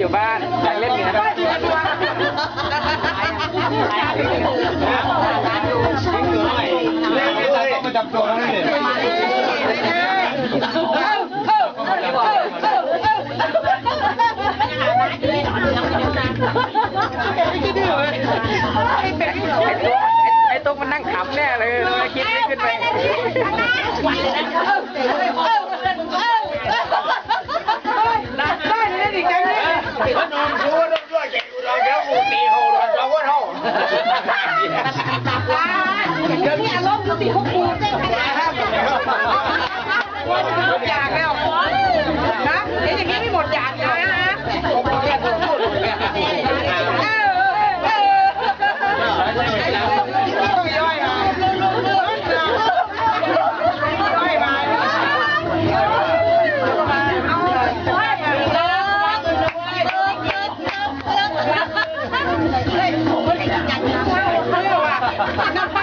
อยู่บ้านอยังเล่นอยู่นะครับประจำตัวนั่นเองไอ้ตัวไอ้ตุ๊กมันนั่งขำแน่เลยคิดไม่ขึ้นไป ว้าเท่านี่อารมณ์ดูสิพวกกูเต้นขนาดนั้นหมดอยากแล้วนะเห็นอย่างนี้ไม่หมดอยากนะ 大怕啥